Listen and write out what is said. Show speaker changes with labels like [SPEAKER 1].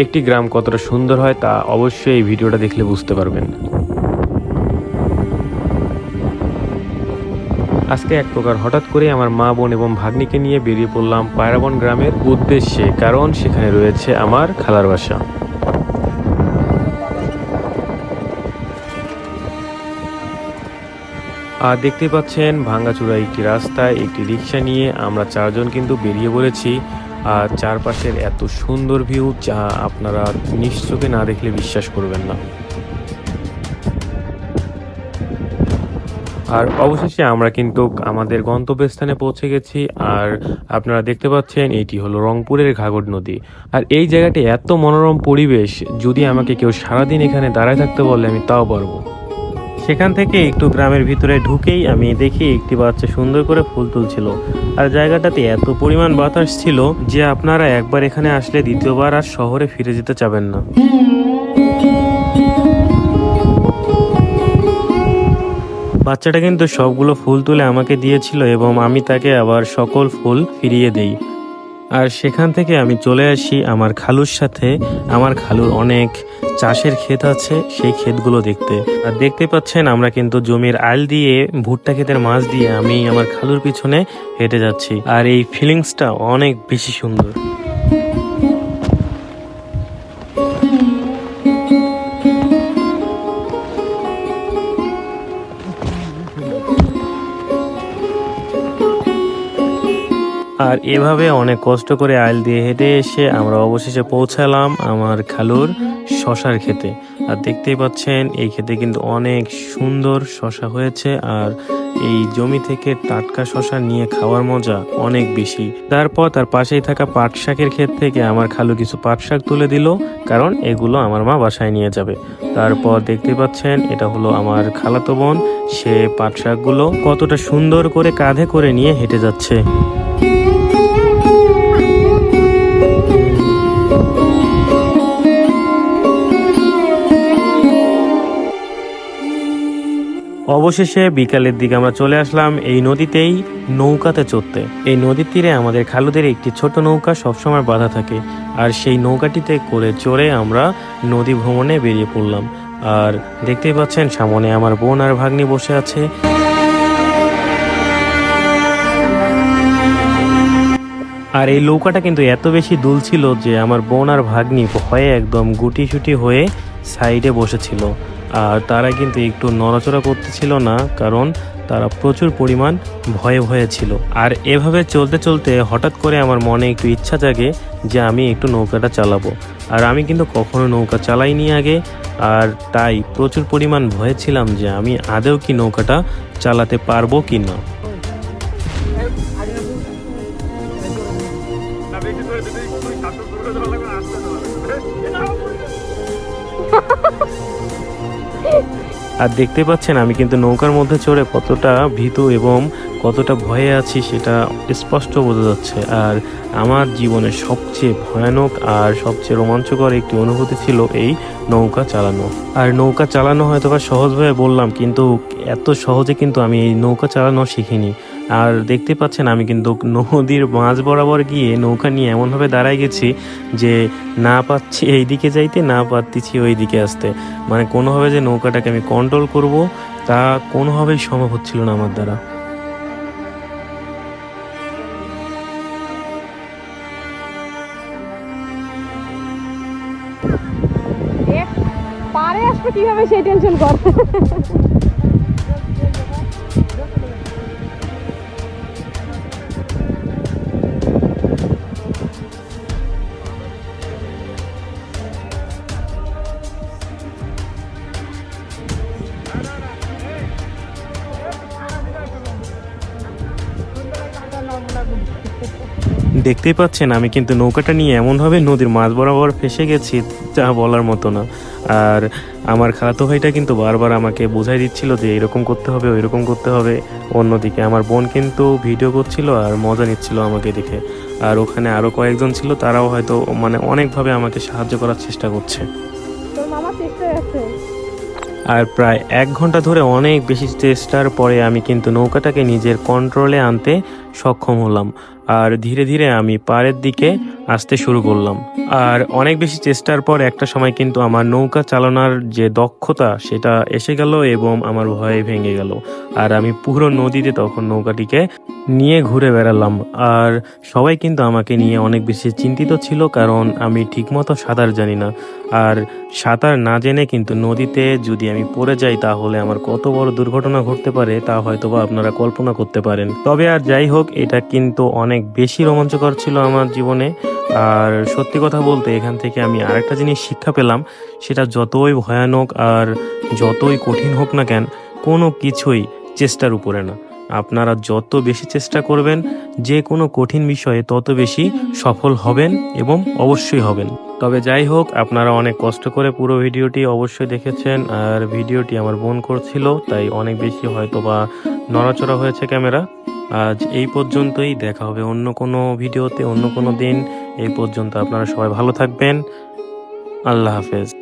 [SPEAKER 1] একটি গ্রাম কতটা সুন্দর হয় তা অবশ্যই এই ভিডিওটা দেখলে বুঝতে পারবেন। আজকে এক প্রকার হঠাৎ করে আমার মা, বোন এবং ভাগ্নিকে নিয়ে বেরিয়ে পড়লাম পায়রাবন গ্রামের উদ্দেশ্যে, কারণ সেখানে রয়েছে আমার খালার বাসা। আর দেখতে পাচ্ছেন, ভাঙ্গাচুরা একটি রাস্তায় একটি রিক্সা নিয়ে আমরা চারজন কিন্তু বেরিয়ে পড়েছি। আর চারপাশের এত সুন্দর ভিউ যা আপনারা নিশ্চোখে না দেখলে বিশ্বাস করবেন না। আর অবশেষে আমরা কিন্তু আমাদের গন্তব্যস্থানে পৌঁছে গেছি আর আপনারা দেখতে পাচ্ছেন এটি হলো রংপুরের ঘাগর নদী। আর এই জায়গাটি এত মনোরম পরিবেশ, যদি আমাকে কেউ সারাদিন এখানে দাঁড়ায় থাকতে বলে আমি তাও পারব।
[SPEAKER 2] সেখান থেকে একটু গ্রামের ভিতরে ঢুকেই আমি দেখি একটি বাচ্চা সুন্দর করে ফুল তুলছিল। আর জায়গাটাতে এত পরিমাণ বাতাস ছিল যে আপনারা একবার এখানে আসলে দ্বিতীয়বার আর শহরে ফিরে যেতে চাবেন না। বাচ্চাটা কিন্তু সবগুলো ফুল তুলে আমাকে দিয়েছিল এবং আমি তাকে আবার সকল ফুল ফিরিয়ে দেই। আর সেখান থেকে আমি চলে আসি আমার খালুর সাথে। আমার খালুর অনেক চাষের ক্ষেত আছে, সেই ক্ষেতগুলো দেখতে। আর দেখতে পাচ্ছেন, আমরা কিন্তু জমির আল দিয়ে, ভুট্টা ক্ষেতের মাছ দিয়ে আমি আমার খালুর পিছনে হেঁটে যাচ্ছি। আর এই ফিলিংসটা অনেক বেশি সুন্দর। আর এভাবে অনেক কষ্ট করে আইল দিয়ে হেঁটে এসে আমরা অবশেষে পৌঁছালাম আমার খালুর শশার খেতে আর দেখতেই পাচ্ছেন, এই খেতে কিন্তু অনেক সুন্দর শশা হয়েছে আর এই জমি থেকে টাটকা শশা নিয়ে খাওয়ার মজা অনেক বেশি। তারপর তার পাশেই থাকা পাট শাকের ক্ষেত থেকে আমার খালু কিছু পাট শাক তুলে দিল, কারণ এগুলো আমার মা বাসায় নিয়ে যাবে। তারপর দেখতে পাচ্ছেন, এটা হলো আমার খালাতো বোন, সে পাট শাকগুলো কতটা সুন্দর করে কাঁধে করে নিয়ে হেঁটে যাচ্ছে। অবশেষে বিকালের দিকে আমরা চলে আসলাম এই নদীতেই নৌকাতে চড়তে। এই নদীর তীরে আমাদের খালুদের একটি ছোট নৌকা সবসময় বাঁধা থাকে আর সেই নৌকাটিতে করে চড়ে আমরা নদী ভ্রমণে বেরিয়ে পড়লাম। আর দেখতেই পাচ্ছেন, সামনে আমার বোন আর ভাগ্নি বসে আছে। আর এই নৌকাটা কিন্তু এত বেশি দুল ছিল যে আমার বোন আর ভাগ্নি ভয়ে একদম গুটি সুটি হয়ে সাইডে বসেছিল। আর তারা কিন্তু একটু নড়াচড়া করতেছিল না, কারণ তারা প্রচুর পরিমাণ ভয়ে ভয়ে ছিল। আর এভাবে চলতে চলতে হঠাৎ করে আমার মনে একটু ইচ্ছা জাগে যে আমি একটু নৌকাটা চালাবো। আর আমি কিন্তু কখনো নৌকা চালাইনি আগে, আর তাই প্রচুর পরিমাণ ভয়ে ছিলাম যে আমি আদেও কি নৌকাটা চালাতে পারব কি না। আর দেখতে পাচ্ছেন, আমি কিন্তু নৌকার মধ্যে চড়ে কতটা ভীত এবং কতটা ভয়ে আছি সেটা স্পষ্ট বোঝা যাচ্ছে। আর আমার জীবনের সবচেয়ে ভয়ানক আর সবচেয়ে রোমাঞ্চকর একটি অনুভূতি ছিল এই নৌকা চালানো। আর নৌকা চালানো হয়তো বা সহজভাবে বললাম, কিন্তু এত সহজে কিন্তু আমি এই নৌকা চালানো শিখিনি। আর দেখতে পাচ্ছেন, আমি কিন্তু নদীর মাঝ বরাবর গিয়ে নৌকা নিয়ে এমনভাবে দাঁড়ায় গেছি যে না পাচ্ছি এই দিকে যাইতে, না পাচ্ছি ওই দিকে আসতে। মানে কোনোভাবে যে নৌকাটাকে আমি কন্ট্রোল করব, তা কোনোভাবেই সম্ভব হচ্ছিল না আমার দ্বারা।
[SPEAKER 3] পারে আসবে কীভাবে সেই টেনশন কর?
[SPEAKER 2] দেখতেই পাচ্ছেন আমি কিন্তু নৌকাটা নিয়ে এমনভাবে নদীর মাঝ বরাবর ফেসে গেছি যা বলার মতো না। আর আমার খালাতো ভাইটা কিন্তু বারবার আমাকে বোঝাই দিচ্ছিল যে এরকম করতে হবে ওই রকম করতে হবে। অন্যদিকে আমার বোন কিন্তু ভিডিও করছিল আর মজা নিচ্ছিল আমাকে দেখে। আর ওখানে আরও কয়েকজন ছিল তারাও হয়তো মানে অনেকভাবে আমাকে সাহায্য করার চেষ্টা করছে। আর প্রায় এক ঘণ্টা ধরে অনেক বেশি চেষ্টার পরে আমি কিন্তু নৌকাটাকে নিজের কন্ট্রোলে আনতে সক্ষম হলাম। আর ধীরে ধীরে আমি পাড়ের দিকে আসতে শুরু করলাম। আর অনেক বেশি চেষ্টার পর একটা সময় কিন্তু আমার নৌকা চালানোর যে দক্ষতা, সেটা এসে গেল এবং আমার ভয়ে ভেঙে গেল। আর আমি পুরো নদীতে তখন নৌকাটিকে নিয়ে ঘুরে বেড়ালাম। আর সবাই কিন্তু আমাকে নিয়ে অনেক বেশি চিন্তিত ছিল কারণ আমি ঠিকমতো সাঁতার জানি না। আর সাঁতার না জেনে কিন্তু নদীতে যদি আমি পড়ে যাই, তাহলে আমার কত বড় দুর্ঘটনা ঘটতে পারে তা হয়তোবা আপনারা কল্পনা করতে পারেন। তবে আর যাই হোক, এটা কিন্তু অনেক বেশি রোমাঞ্চকর ছিল আমার জীবনে। আর সত্যি কথা বলতে এখান থেকে আমি আরেকটা জিনিস শিক্ষা পেলাম, সেটা যতই ভয়ানক আর যতই কঠিন হোক না কেন, কোনো কিছুই চেষ্টার উপরে না। আপনারা যত বেশি চেষ্টা করবেন, যে কোনো কঠিন বিষয়ে তত বেশি সফল হবেন এবং অবশ্যই হবেন। তবে যাই হোক, আপনারা অনেক কষ্ট করে পুরো ভিডিওটি অবশ্যই দেখেছেন, আর ভিডিওটি আমার বোন করছিল, তাই অনেক বেশি হয়তো বা নড়াচড়া হয়েছে ক্যামেরা। আজ এই পর্যন্তই, দেখা হবে অন্য কোনো ভিডিওতে, অন্য কোনো দিন। এই পর্যন্ত আপনারা সবাই ভালো থাকবেন। আল্লাহ হাফেজ।